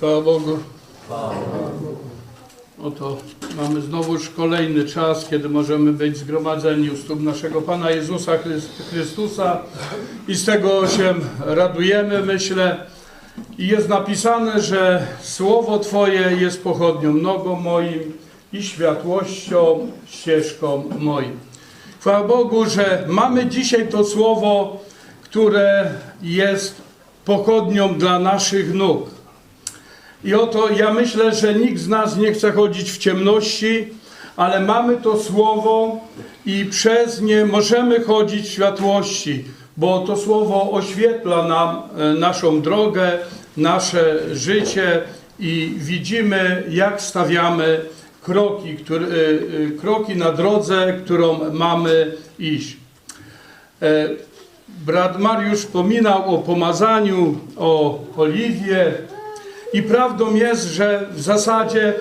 Chwała Bogu. Oto mamy znowuż kolejny czas, kiedy możemy być zgromadzeni u stóp naszego Pana Jezusa Chryst- Chrystusa i z tego się radujemy, myślę. I jest napisane, że Słowo Twoje jest pochodnią nogą moim i światłością ścieżką moim. Chwała Bogu, że mamy dzisiaj to Słowo, które jest pochodnią dla naszych nóg. I oto ja myślę, że nikt z nas nie chce chodzić w ciemności, ale mamy to słowo i przez nie możemy chodzić w światłości, bo to słowo oświetla nam e, naszą drogę, nasze życie i widzimy, jak stawiamy kroki, e, e, kroki na drodze, którą mamy iść. Brat Mariusz wspominał o pomazaniu, o oliwie, i prawdą jest, że w zasadzie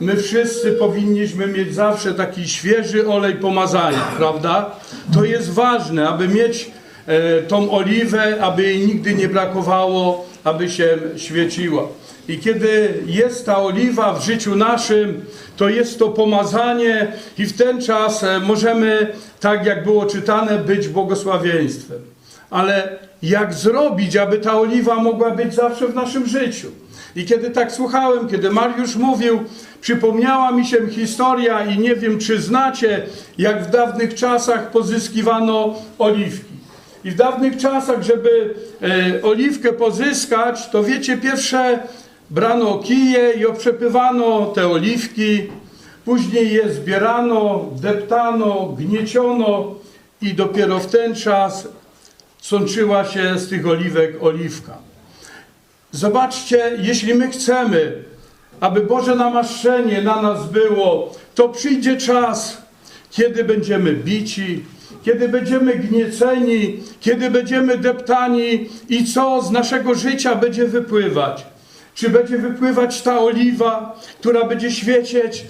my wszyscy powinniśmy mieć zawsze taki świeży olej pomazania, prawda? To jest ważne, aby mieć e, tą oliwę, aby jej nigdy nie brakowało, aby się świeciła. I kiedy jest ta oliwa w życiu naszym, to jest to pomazanie i w ten czas e, możemy, tak jak było czytane, być błogosławieństwem. Ale jak zrobić, aby ta oliwa mogła być zawsze w naszym życiu? I kiedy tak słuchałem, kiedy Mariusz mówił, przypomniała mi się historia i nie wiem, czy znacie, jak w dawnych czasach pozyskiwano oliwki. I w dawnych czasach, żeby e, oliwkę pozyskać, to wiecie, pierwsze brano kije i obszepywano te oliwki, później je zbierano, deptano, gnieciono i dopiero w ten czas sączyła się z tych oliwek oliwka. Zobaczcie, jeśli my chcemy, aby Boże namaszczenie na nas było, to przyjdzie czas, kiedy będziemy bici, kiedy będziemy gnieceni, kiedy będziemy deptani i co z naszego życia będzie wypływać. Czy będzie wypływać ta oliwa, która będzie świecieć,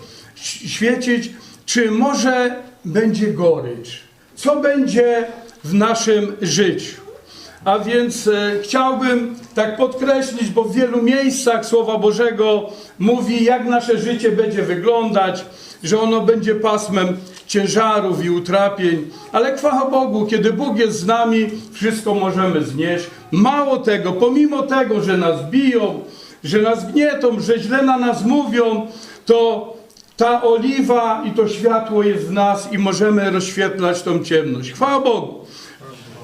świecić, czy może będzie gorycz? Co będzie w naszym życiu? A więc e, chciałbym tak podkreślić, bo w wielu miejscach Słowa Bożego mówi, jak nasze życie będzie wyglądać, że ono będzie pasmem ciężarów i utrapień. Ale chwała Bogu, kiedy Bóg jest z nami, wszystko możemy znieść. Mało tego, pomimo tego, że nas biją, że nas gnietą, że źle na nas mówią, to ta oliwa i to światło jest w nas i możemy rozświetlać tą ciemność. Chwała Bogu.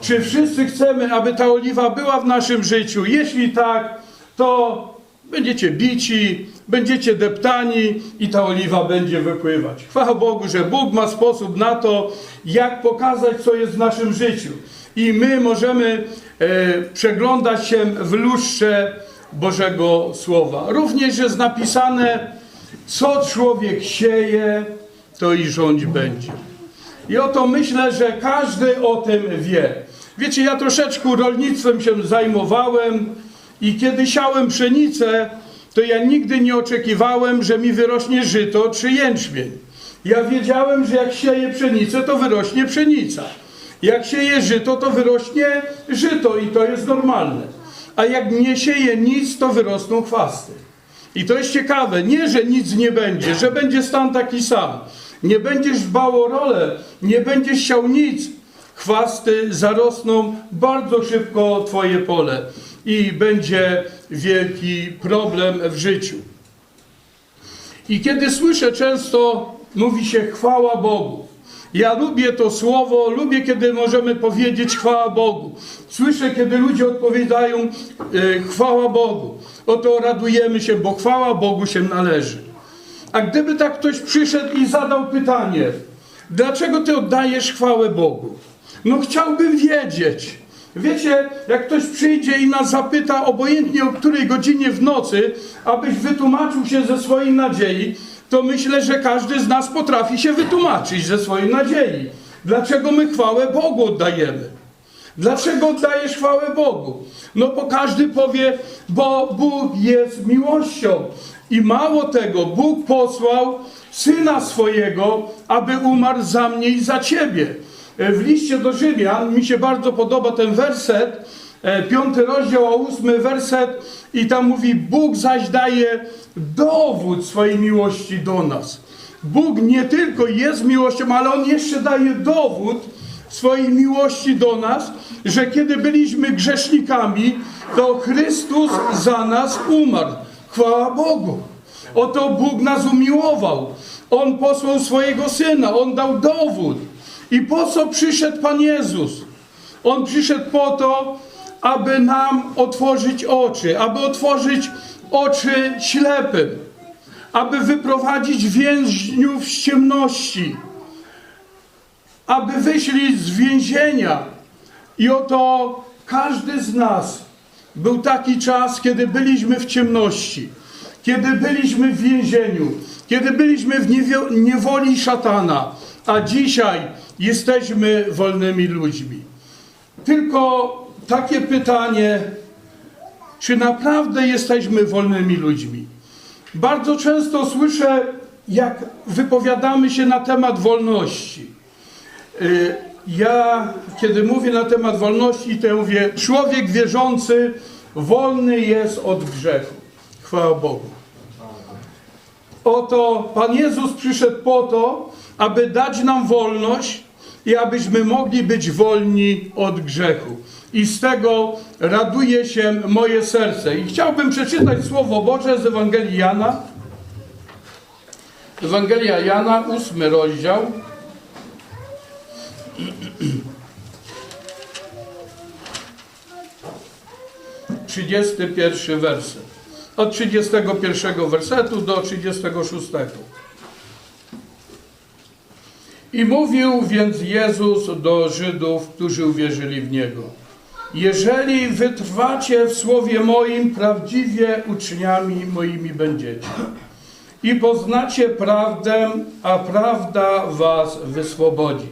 Czy wszyscy chcemy, aby ta oliwa była w naszym życiu? Jeśli tak, to będziecie bici, będziecie deptani i ta oliwa będzie wypływać. Chwała Bogu, że Bóg ma sposób na to, jak pokazać, co jest w naszym życiu. I my możemy e, przeglądać się w lustrze Bożego Słowa. Również jest napisane, co człowiek sieje, to i rządź będzie. I oto myślę, że każdy o tym wie. Wiecie, ja troszeczkę rolnictwem się zajmowałem i kiedy siałem pszenicę, to ja nigdy nie oczekiwałem, że mi wyrośnie żyto czy jęczmień. Ja wiedziałem, że jak sieję pszenicę, to wyrośnie pszenica. Jak sieję żyto, to wyrośnie żyto i to jest normalne. A jak nie sieję nic, to wyrosną chwasty. I to jest ciekawe, nie, że nic nie będzie, że będzie stan taki sam. Nie będziesz dbał o rolę, nie będziesz siał nic. Chwasty zarosną bardzo szybko twoje pole i będzie wielki problem w życiu. I kiedy słyszę często, mówi się chwała Bogu. Ja lubię to słowo, lubię, kiedy możemy powiedzieć chwała Bogu. Słyszę, kiedy ludzie odpowiadają e, chwała Bogu. Oto radujemy się, bo chwała Bogu się należy. A gdyby tak ktoś przyszedł i zadał pytanie, dlaczego ty oddajesz chwałę Bogu? No chciałbym wiedzieć. Wiecie, jak ktoś przyjdzie i nas zapyta, obojętnie o której godzinie w nocy, abyś wytłumaczył się ze swojej nadziei, to myślę, że każdy z nas potrafi się wytłumaczyć ze swojej nadziei. Dlaczego my chwałę Bogu oddajemy? Dlaczego oddajesz chwałę Bogu? No bo każdy powie, bo Bóg jest miłością. I mało tego, Bóg posłał Syna swojego, aby umarł za mnie i za ciebie. W liście do Rzymian, mi się bardzo podoba ten werset, e, piąty rozdział, a ósmy werset i tam mówi, Bóg zaś daje dowód swojej miłości do nas. Bóg nie tylko jest miłością, ale On jeszcze daje dowód swojej miłości do nas, że kiedy byliśmy grzesznikami, to Chrystus za nas umarł. Chwała Bogu. Oto Bóg nas umiłował. On posłał swojego Syna, On dał dowód. I po co przyszedł Pan Jezus? On przyszedł po to, aby nam otworzyć oczy, aby otworzyć oczy ślepym, aby wyprowadzić więźniów z ciemności, aby wyszli z więzienia. I oto każdy z nas był taki czas, kiedy byliśmy w ciemności, kiedy byliśmy w więzieniu, kiedy byliśmy w niewoli szatana, a dzisiaj jesteśmy wolnymi ludźmi. Tylko takie pytanie, czy naprawdę jesteśmy wolnymi ludźmi? Bardzo często słyszę, jak wypowiadamy się na temat wolności. Y, Ja, kiedy mówię na temat wolności, to mówię, człowiek wierzący wolny jest od grzechu. Chwała Bogu. Oto Pan Jezus przyszedł po to, aby dać nam wolność i abyśmy mogli być wolni od grzechu. I z tego raduje się moje serce. I chciałbym przeczytać Słowo Boże z Ewangelii Jana. Ewangelia Jana, ósmy rozdział. 31 werset. Od 31 wersetu do 36. I mówił więc Jezus do Żydów, którzy uwierzyli w Niego. Jeżeli wytrwacie w słowie moim, prawdziwie uczniami moimi będziecie. I poznacie prawdę, a prawda was wyswobodzi.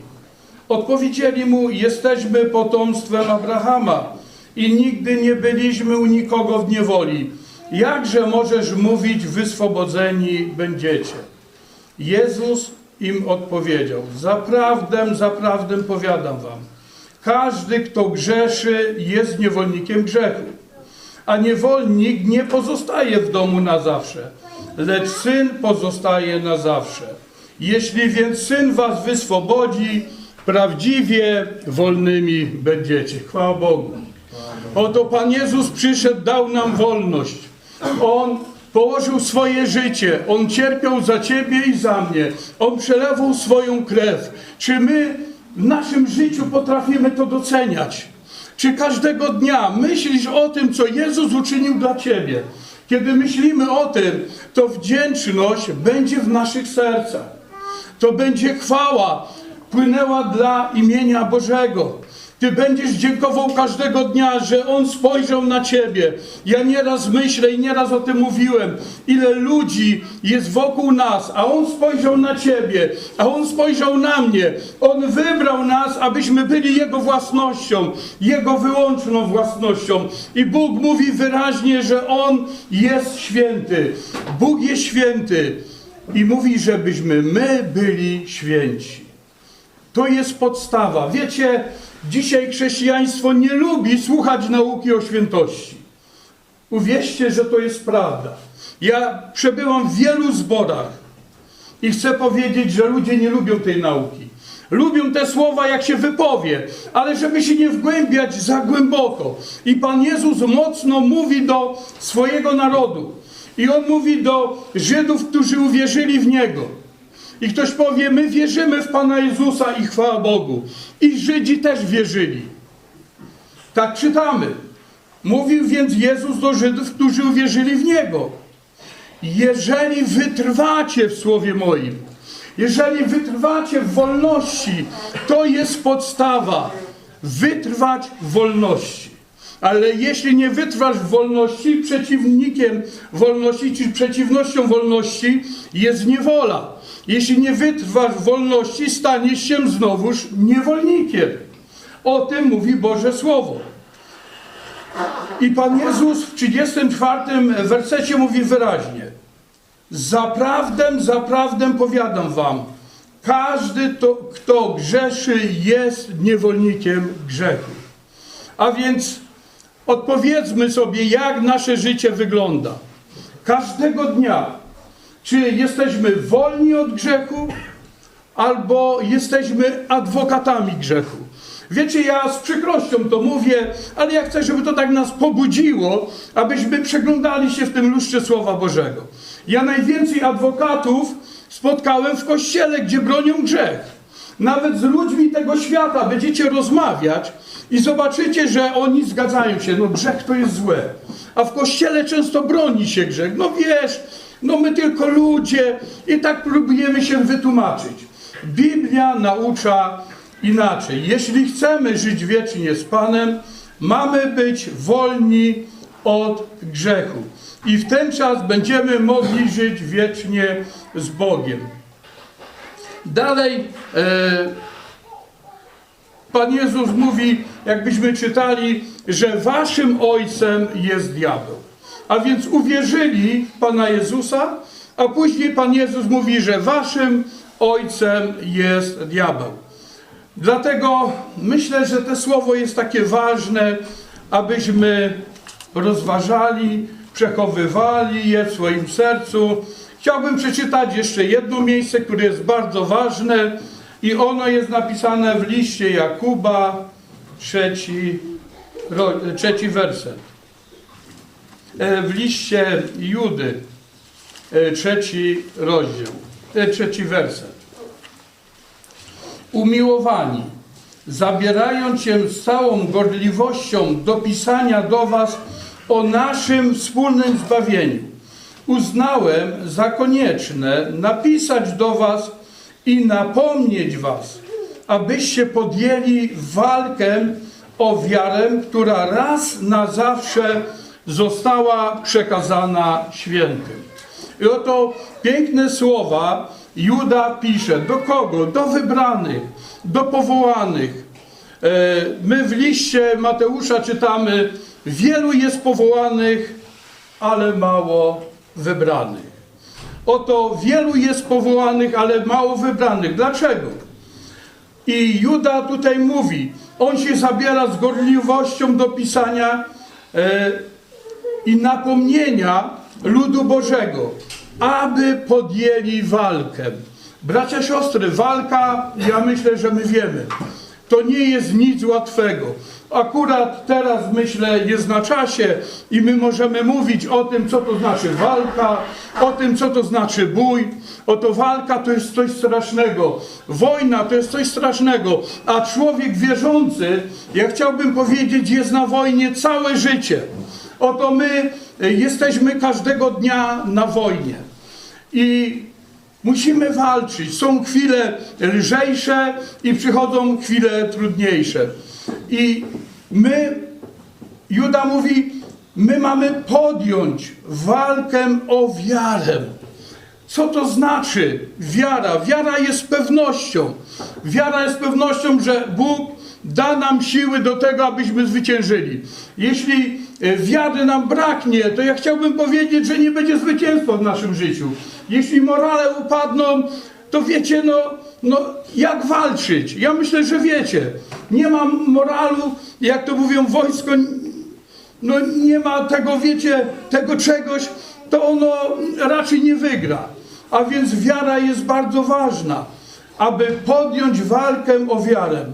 Odpowiedzieli mu, jesteśmy potomstwem Abrahama i nigdy nie byliśmy u nikogo w niewoli. Jakże możesz mówić, wyswobodzeni będziecie? Jezus im odpowiedział, zaprawdę, zaprawdę powiadam wam, każdy, kto grzeszy, jest niewolnikiem grzechu. A niewolnik nie pozostaje w domu na zawsze, lecz syn pozostaje na zawsze. Jeśli więc syn was wyswobodzi, prawdziwie wolnymi będziecie. Chwała Bogu. Oto Pan Jezus przyszedł, dał nam wolność. On położył swoje życie. On cierpiał za Ciebie i za mnie. On przelewał swoją krew. Czy my w naszym życiu potrafimy to doceniać? Czy każdego dnia myślisz o tym, co Jezus uczynił dla Ciebie? Kiedy myślimy o tym, to wdzięczność będzie w naszych sercach. To będzie chwała płynęła dla imienia Bożego. Ty będziesz dziękował każdego dnia, że On spojrzał na Ciebie. Ja nieraz myślę i nieraz o tym mówiłem, ile ludzi jest wokół nas, a On spojrzał na Ciebie, a On spojrzał na mnie. On wybrał nas, abyśmy byli Jego własnością, Jego wyłączną własnością. I Bóg mówi wyraźnie, że On jest święty. Bóg jest święty. I mówi, żebyśmy my byli święci. To jest podstawa. Wiecie, dzisiaj chrześcijaństwo nie lubi słuchać nauki o świętości. Uwierzcie, że to jest prawda. Ja przebyłam w wielu zborach i chcę powiedzieć, że ludzie nie lubią tej nauki. Lubią te słowa, jak się wypowie, ale żeby się nie wgłębiać za głęboko. I Pan Jezus mocno mówi do swojego narodu. I On mówi do Żydów, którzy uwierzyli w Niego. I ktoś powie, my wierzymy w Pana Jezusa i chwała Bogu. I Żydzi też wierzyli. Tak czytamy. Mówił więc Jezus do Żydów, którzy uwierzyli w Niego. Jeżeli wytrwacie w słowie moim, jeżeli wytrwacie w wolności, to jest podstawa. Wytrwać w wolności. Ale jeśli nie wytrwasz w wolności, przeciwnikiem wolności, czy przeciwnością wolności jest niewola. Jeśli nie wytrwasz wolności, staniesz się znowuż niewolnikiem. O tym mówi Boże Słowo. I Pan Jezus w 34 wersecie mówi wyraźnie. Zaprawdę, zaprawdę powiadam wam, każdy, to, kto grzeszy, jest niewolnikiem grzechu. A więc odpowiedzmy sobie, jak nasze życie wygląda. Każdego dnia, czy jesteśmy wolni od grzechu, albo jesteśmy adwokatami grzechu. Wiecie, ja z przykrością to mówię, ale ja chcę, żeby to tak nas pobudziło, abyśmy przeglądali się w tym lustrze Słowa Bożego. Ja najwięcej adwokatów spotkałem w kościele, gdzie bronią grzech. Nawet z ludźmi tego świata będziecie rozmawiać i zobaczycie, że oni zgadzają się, no grzech to jest złe. A w kościele często broni się grzech. No wiesz, no my tylko ludzie i tak próbujemy się wytłumaczyć. Biblia naucza inaczej. Jeśli chcemy żyć wiecznie z Panem, mamy być wolni od grzechu. I w ten czas będziemy mogli żyć wiecznie z Bogiem. Dalej e, Pan Jezus mówi, jakbyśmy czytali, że waszym ojcem jest diabeł. A więc uwierzyli Pana Jezusa, a później Pan Jezus mówi, że waszym ojcem jest diabeł. Dlatego myślę, że to słowo jest takie ważne, abyśmy rozważali, przechowywali je w swoim sercu. Chciałbym przeczytać jeszcze jedno miejsce, które jest bardzo ważne i ono jest napisane w liście Jakuba, trzeci, trzeci werset. E, W liście Judy, e, trzeci rozdział, e, trzeci werset. Umiłowani, zabierając się z całą gorliwością do pisania do Was o naszym wspólnym zbawieniu, uznałem za konieczne napisać do Was i napomnieć Was, abyście podjęli walkę o wiarę, która raz na zawsze została przekazana świętym. I oto piękne słowa Juda pisze. Do kogo? Do wybranych, do powołanych. E, My w liście Mateusza czytamy, wielu jest powołanych, ale mało wybranych. Oto wielu jest powołanych, ale mało wybranych. Dlaczego? I Juda tutaj mówi, on się zabiera z gorliwością do pisania e, i napomnienia ludu Bożego, aby podjęli walkę. Bracia, siostry, walka, ja myślę, że my wiemy, to nie jest nic łatwego. Akurat teraz myślę, jest na czasie i my możemy mówić o tym, co to znaczy walka, o tym, co to znaczy bój. Oto walka to jest coś strasznego, wojna to jest coś strasznego, a człowiek wierzący, ja chciałbym powiedzieć, jest na wojnie całe życie. Oto my e, jesteśmy każdego dnia na wojnie. I musimy walczyć. Są chwile lżejsze i przychodzą chwile trudniejsze. I my, Juda mówi, my mamy podjąć walkę o wiarę. Co to znaczy wiara? Wiara jest pewnością. Wiara jest pewnością, że Bóg da nam siły do tego, abyśmy zwyciężyli. Jeśli wiary nam braknie, to ja chciałbym powiedzieć, że nie będzie zwycięstwa w naszym życiu. Jeśli morale upadną, to wiecie, no, no jak walczyć? Ja myślę, że wiecie. Nie ma moralu, jak to mówią wojsko, no nie ma tego, wiecie, tego czegoś, to ono raczej nie wygra. A więc wiara jest bardzo ważna, aby podjąć walkę o wiarę,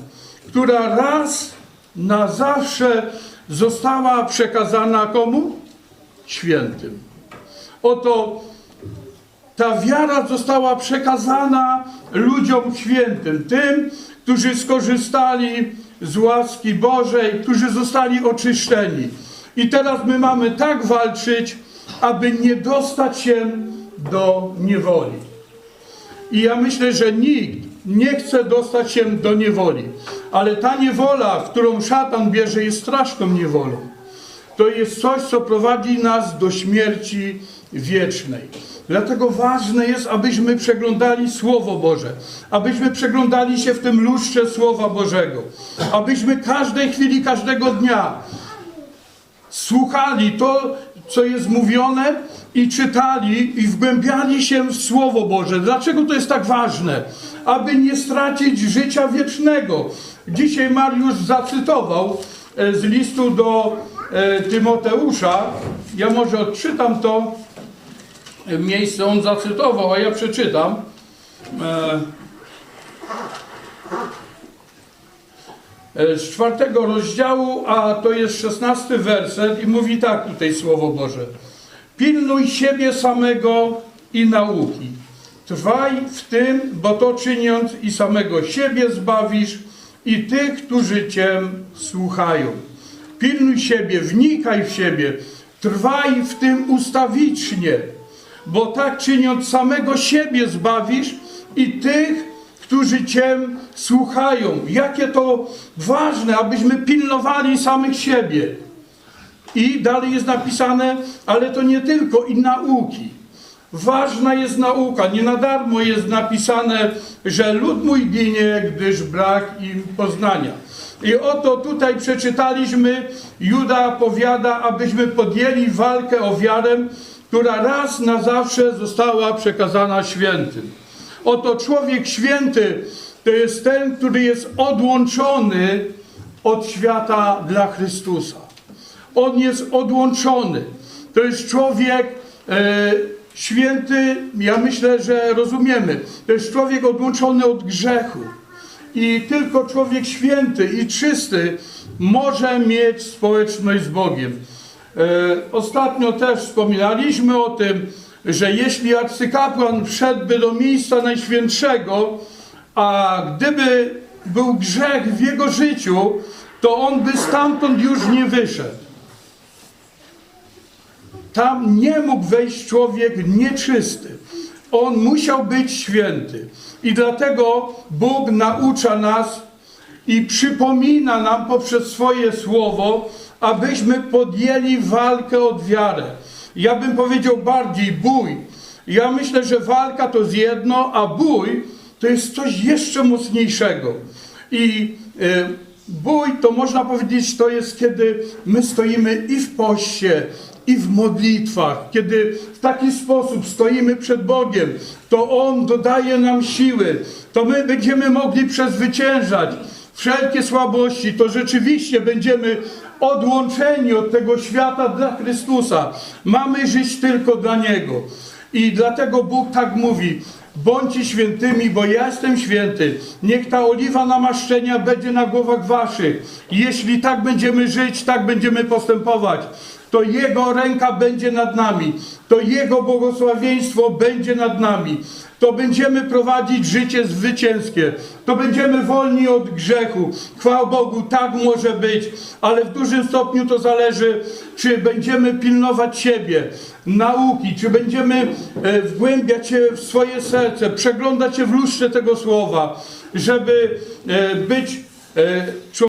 która raz na zawsze została przekazana komu? Świętym. Oto ta wiara została przekazana ludziom świętym, tym, którzy skorzystali z łaski Bożej, którzy zostali oczyszczeni. I teraz my mamy tak walczyć, aby nie dostać się do niewoli. I ja myślę, że nikt nie chce dostać się do niewoli. Ale ta niewola, w którą szatan bierze, jest straszną niewolą. To jest coś, co prowadzi nas do śmierci wiecznej. Dlatego ważne jest, abyśmy przeglądali Słowo Boże, abyśmy przeglądali się w tym lustrze Słowa Bożego, abyśmy każdej chwili, każdego dnia słuchali to, co jest mówione i czytali i wgłębiali się w Słowo Boże. Dlaczego to jest tak ważne? Aby nie stracić życia wiecznego. Dzisiaj Mariusz zacytował e, z listu do e, Tymoteusza. Ja może odczytam to e, miejsce, on zacytował, a ja przeczytam. E, z czwartego rozdziału, a to jest szesnasty werset i mówi tak tutaj Słowo Boże. Pilnuj siebie samego i nauki. Trwaj w tym, bo to czyniąc i samego siebie zbawisz i tych, którzy Cię słuchają. Pilnuj siebie, wnikaj w siebie, trwaj w tym ustawicznie, bo tak czyniąc samego siebie zbawisz i tych, którzy Cię słuchają. Jakie to ważne, abyśmy pilnowali samych siebie. I dalej jest napisane, ale to nie tylko i nauki. Ważna jest nauka. Nie na darmo jest napisane, że lud mój ginie, gdyż brak im poznania. I oto tutaj przeczytaliśmy, Juda powiada, abyśmy podjęli walkę o wiarę, która raz na zawsze została przekazana świętym. Oto człowiek święty to jest ten, który jest odłączony od świata dla Chrystusa. On jest odłączony. To jest człowiek e, święty, ja myślę, że rozumiemy. To jest człowiek odłączony od grzechu. I tylko człowiek święty i czysty może mieć społeczność z Bogiem. E, ostatnio też wspominaliśmy o tym, że jeśli arcykapłan wszedłby do miejsca najświętszego, a gdyby był grzech w jego życiu, to on by stamtąd już nie wyszedł. Tam nie mógł wejść człowiek nieczysty. On musiał być święty. I dlatego Bóg naucza nas i przypomina nam poprzez swoje słowo, abyśmy podjęli walkę od wiarę. Ja bym powiedział bardziej bój. Ja myślę, że walka to jest jedno, a bój to jest coś jeszcze mocniejszego. I e, bój to można powiedzieć, to jest kiedy my stoimy i w poście, i w modlitwach, kiedy w taki sposób stoimy przed Bogiem, to On dodaje nam siły, to my będziemy mogli przezwyciężać wszelkie słabości, to rzeczywiście będziemy odłączeni od tego świata dla Chrystusa. Mamy żyć tylko dla Niego. I dlatego Bóg tak mówi, bądźcie świętymi, bo ja jestem święty. Niech ta oliwa namaszczenia będzie na głowach waszych. Jeśli tak będziemy żyć, tak będziemy postępować to Jego ręka będzie nad nami, to Jego błogosławieństwo będzie nad nami, to będziemy prowadzić życie zwycięskie, to będziemy wolni od grzechu. Chwała Bogu, tak może być, ale w dużym stopniu to zależy, czy będziemy pilnować siebie, nauki, czy będziemy e, wgłębiać się w swoje serce, przeglądać się w lustrze tego słowa, żeby e, być e, człowiekiem,